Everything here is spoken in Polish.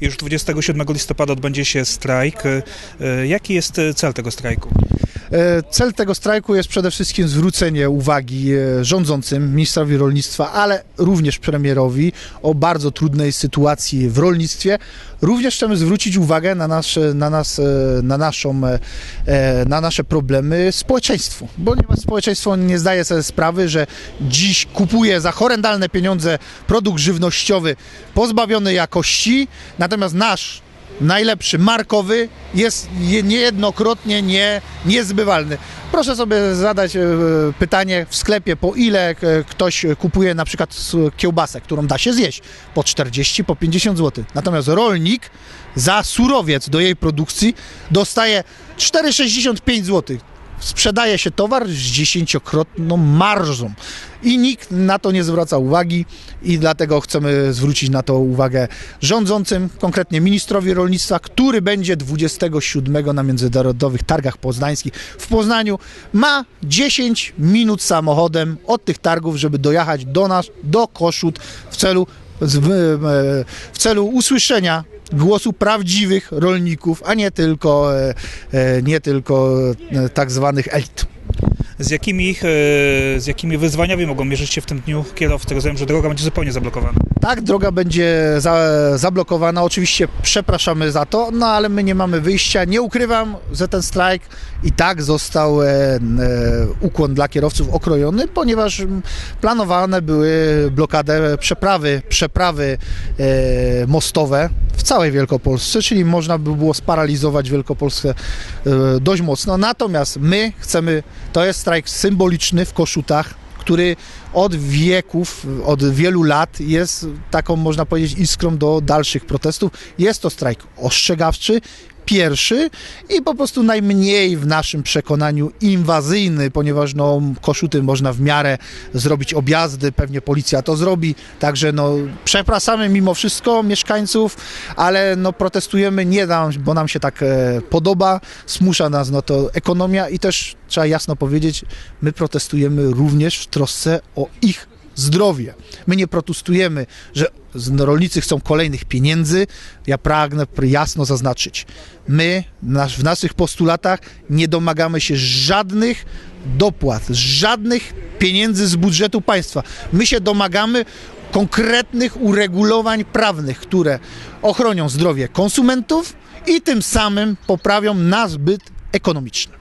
Już 27 listopada odbędzie się strajk. E, e, Jaki jest cel tego strajku? E, Cel tego strajku jest przede wszystkim zwrócenie uwagi e, rządzącym, ministrowi rolnictwa, ale również premierowi o bardzo trudnej sytuacji w rolnictwie. Również chcemy zwrócić uwagę na, nasze, na, nas, e, na, naszą, na nasze problemy społeczeństwu, ponieważ społeczeństwo nie zdaje sobie sprawy, że dziś kupuje za horrendalne pieniądze produkt żywnościowy pozbawiony jakości, natomiast nasz najlepszy, markowy, jest je- niejednokrotnie nie, niezbywalny. Proszę sobie zadać e, pytanie w sklepie, po ile e, ktoś kupuje na przykład kiełbasę, którą da się zjeść, po 40, po 50 zł. Natomiast rolnik za surowiec do jej produkcji dostaje 4,65 zł. Sprzedaje się towar z dziesięciokrotną marżą i nikt na to nie zwraca uwagi i dlatego chcemy zwrócić na to uwagę rządzącym, konkretnie ministrowi rolnictwa, który będzie 27 na Międzynarodowych Targach Poznańskich w Poznaniu. Ma 10 minut samochodem od tych targów, żeby dojechać do nas, do Koszut w celu, w celu usłyszenia głosu prawdziwych rolników, a nie tylko, e, e, nie tylko e, tak zwanych elit. Z jakimi, z jakimi wyzwaniami mogą mierzyć się w tym dniu kierowcy? Rozumiem, że droga będzie zupełnie zablokowana. Tak, droga będzie za, zablokowana. Oczywiście przepraszamy za to, no ale my nie mamy wyjścia. Nie ukrywam, że ten strajk i tak został e, e, ukłon dla kierowców okrojony, ponieważ m, planowane były blokadę przeprawy, przeprawy e, mostowe w całej Wielkopolsce, czyli można by było sparaliżować Wielkopolskę e, dość mocno. Natomiast my chcemy, to jest strajk symboliczny w Koszutach, który od wieków, od wielu lat jest taką, można powiedzieć, iskrą do dalszych protestów. Jest to strajk ostrzegawczy, pierwszy i po prostu najmniej w naszym przekonaniu inwazyjny, ponieważ no, Koszuty można w miarę zrobić objazdy, pewnie policja to zrobi, także no, przepraszamy mimo wszystko mieszkańców, ale no, protestujemy nie nam, bo nam się tak e, podoba, zmusza nas no to ekonomia i też trzeba jasno powiedzieć, my protestujemy również w trosce o ich zdrowie. My nie protestujemy, że rolnicy chcą kolejnych pieniędzy. Ja pragnę pr- jasno zaznaczyć, my w naszych postulatach nie domagamy się żadnych dopłat, żadnych pieniędzy z budżetu państwa. My się domagamy konkretnych uregulowań prawnych, które ochronią zdrowie konsumentów i tym samym poprawią nasz byt ekonomiczny.